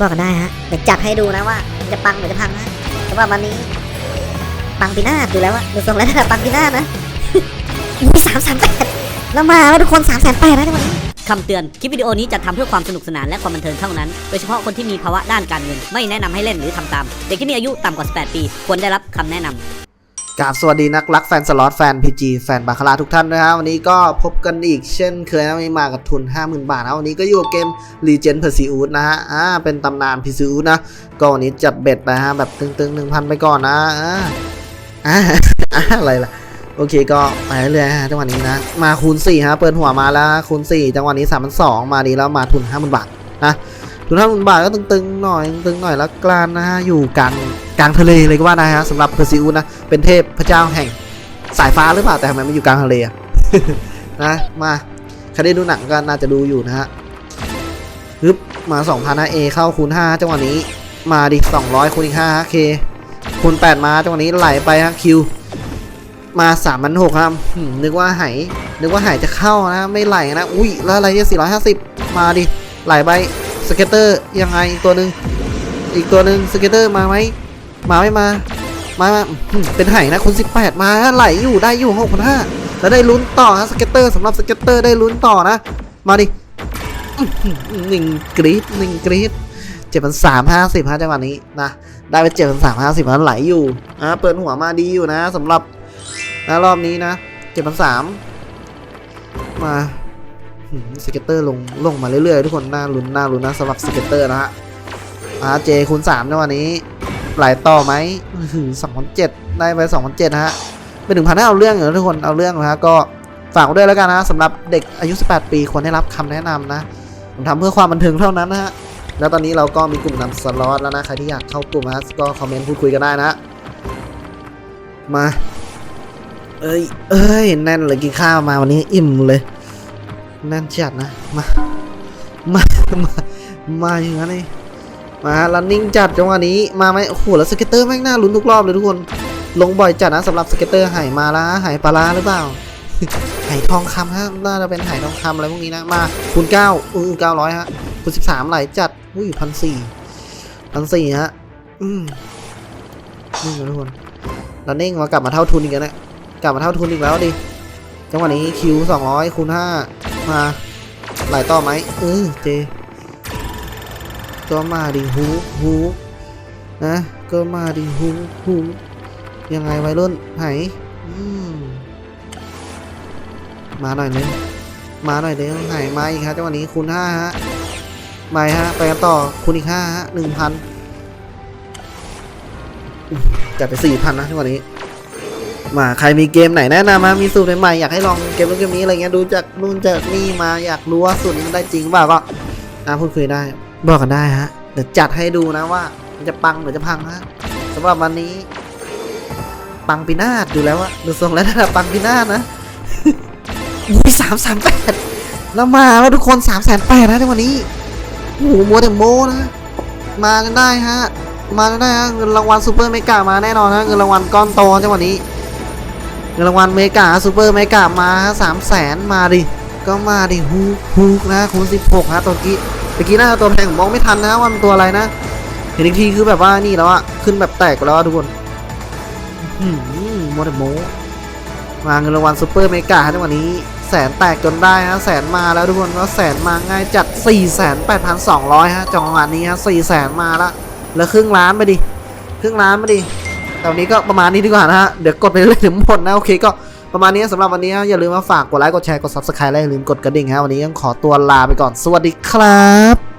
บอกกันได้ฮะเดี๋ยวจัดให้ดูนะว่าจะปังหรือจะพังนะแต่ว่าวันนี้ ปังปีหน้าดูแล้วว่าดูทรงแล้วนะปังปีหน้านะอุ้ยสามแสนแปดแล้วมาแล้วทุกคนสามแสนแปดนะในวันนี้คำเตือน คลิปวิดีโอนี้จะทำเพื่อความสนุกสนานและความบันเทิงเท่านั้น โดยเฉพาะคนที่มีภาวะด้านการเงิน ไม่แนะนำให้เล่นหรือทำตาม เด็กที่มีอายุต่ำกว่า 18 ปี ควรได้รับคำแนะนำ กราบสวัสดีนักรักแฟนสล็อตแฟนพีจีแฟนบาคาร่าทุกท่านด้วยฮะวันนี้ก็พบกันอีกเช่นเคยนะวันนี้มากับทุน 50,000 บาทนะวันนี้ก็อยู่กับเกม Legend p e r s e u s นะฮะอ่าเป็นตำนาน p e r s e u s นะ ก็วันนี้จัดเบ็ดไปฮะ แบบตึงๆ 1,000 ไปก่อนนะอ่าอ่าอะไรล่ะ โอเคก็ไปเรื่อยฮะจังหวะนี้นะ มาคูณ4ฮะเปิดหัวมาแล้วคูณ4จังหวะนี้3 2 0 0มาดีแล้วมาทุน 50,000 บาทนะทุน 50,000 บาทก็ตึงๆหน่อยตึงๆหน่อยแล้วกลานนะฮะอยู่กลาง กลางทะเลเลยก็ว่าได้ฮะสำหรับ p e r s e u s นะ เป็นเทพพระเจ้าแห่งสายฟ้าหรือเปล่าแต่ทำไมมันอยู่กลางทะเลอะนะมาใครได้ดูหนังก็น่าจะดูอยู่นะฮะฮึบมา2,000นะ A เข้าคูณ5จังหวะนี้มาดิ200คูณอีก5ฮะ K คูณ8มาจังหวะนี้ไหลไปฮะ Q มา3 6 0 0ครับหืมนึกว่าไหนึกว่าไหจะเข้านะไม่ไหลนะอุ้ยแล้วอะไรเนี่ย450มาดิไหลไปสเก็ตเตอร์ยังไงอีกตัวหนึ่งอีกตัวหนึ่งสเก็ตเตอร์มาไหม มาไม่มา มามาเป็นไห่นะคุณ18 มาไหลอยู่ได้อยู่6 5 0 0แล้วได้ลุ้นต่อฮะสเก็ตเตอร์สำหรับสเก็ตเตอร์ได้ลุ้นต่อนะ มาดิหนึ่งกรีดหนึ่งกรีดเจ็ดพันสามห้าสิบฮะจังหวะนี้นะ ได้ไปเจ็ดพันสามห้าสิบแล้วไหลอยู่อ่าเปิดหัวมาดีอยู่นะสำหรับนะรอบนี้นะเจ็ดพันสามมาสเก็ตเตอร์ลงลงมาเรื่อยๆ ทุกคนน่าลุ้นน่าลุ้นนะสำหรับสเก็ตเตอร์นะฮะอ่าเจคูณสามในวันนี้ หลต่อไหมสองพันเจ็ดได้ไปสองพันเจ็ดฮะ เป็นหนึ่งพันให้เอาเรื่องอยู่นะทุกคน เอาเรื่องนะฮะ ก็ฝากด้วยแล้วกันนะสำหรับเด็กอายุ 18 ปีควรได้รับคำแนะนำนะ ผมทำเพื่อความบันเทิงเท่านั้นนะฮะ แล้วตอนนี้เราก็มีกลุ่มนำสล็อตแล้วนะ ใครที่อยากเข้ากลุ่มนะก็คอมเมนต์พูดคุยกันได้นะ มา เอ้ย เอ้ย แน่นเลยกินข้าวมาวันนี้อิ่มเลยแน่นจัดนะ มา มา มามาอย่างนั้นเลย มาฮะลันนิ่งจัดจังหวะนี้มาไหมโอ้โหแล้วสเก็ตเตอร์แม่งน่าลุ้นทุกรอบเลยทุกคน ลงบ่อยจัดนะสำหรับสเก็ตเตอร์ไหมาละไหปลาร้าหรือเปล่าไหทองคำฮะน่าจะเป็นไหทองคำอะไรพวกนี้นะมาคูณเก้าอือเก้าร้อยฮะคูณสิบสามไหลจัดอุ้ยพันสี่พันสี่ฮะอืมนี่นะทุกคนล้วนิ่งมากลับมาเท่าทุนอีกแล้วเนะกลับมาเท่าทุนอีกแล้วดิจังหวะนี้คิวสองร้อยคูณห้ามาไหลต่อไหมเออเจ ก็มาดิฮูฮูนะก็มาดิฮูฮูยังไงวัยรุ่นไหมาหน่อยนึงมาหน่อยเดียวไหมาอีกครับจังหวะนี้คูณห้าฮะมาฮะไปกันต่อคูณอีกห้าฮะหนึ่งพันจัดไปสี่พันนะจังหวะนี้ มาใครมีเกมไหนแนะนำมามีสูตรใหม่ๆอยากให้ลองเกมนู้นเกมนี้อะไรเงี้ยดูจากนู่นจากนี่มาอยากรู้ว่าสูตรนี้มันได้จริงเปล่าก็นะพูดคุยได้ บอกกันได้ฮะ เดี๋ยวจัดให้ดูนะว่า มันจะปังหรือจะพังฮะสำหรับวันนี้ ปังปีนาศดูแล้วอะดูทรงแล้วนะปังปีนาศนะอุ้ยสามสามแปดแล้วมาแล้วทุกคนสามแสนแปดนะในวันนี้โอ้โหมัวแต่โมนะ มากันได้ฮะ มากันได้ฮะเงินรางวัลซูเปอร์เมกามาแน่นอนฮะเงินรางวัลก้อนโตจังวะนี้ เงินรางวัลเมกาซูเปอร์เมกามาสามแสนมาดิก็มาดิฮูกฮูกนะคูณสิบหกฮะตัวกี้ เมื่อกี้น่าจะตัวแพงผมมองไม่ทันนะว่ามันตัวอะไรนะ เห็นอีกทีคือแบบว่านี่แล้วอะขึ้นแบบแตกแล้วอะทุกคนอืมโมเดโมมาเงินรางวัลซูเปอร์เมกาในวันนี้ แสนแตกจนได้ฮะแสนมาแล้วทุกคนก็แสนมาง่ายจัด 4 8 2 0 0ฮะจังหวะนี้ฮะ4แสนมาละแล้วครึ่งล้านไปดิครึ่งล้านไปดิแต่วันนี้ก็ประมาณนี้ดีกว่านะฮะเดี๋ยวกดไปเรื่อยถึงหมดนะโอเคก็ ประมาณนี้สำหรับวันนี้อย่าลืมมาฝากกดไลค์กดแชร์กด subscribe และอย่าลืมกดกระดิ่งฮะวันนี้ต้องขอตัวลาไปก่อนสวัสดีครับ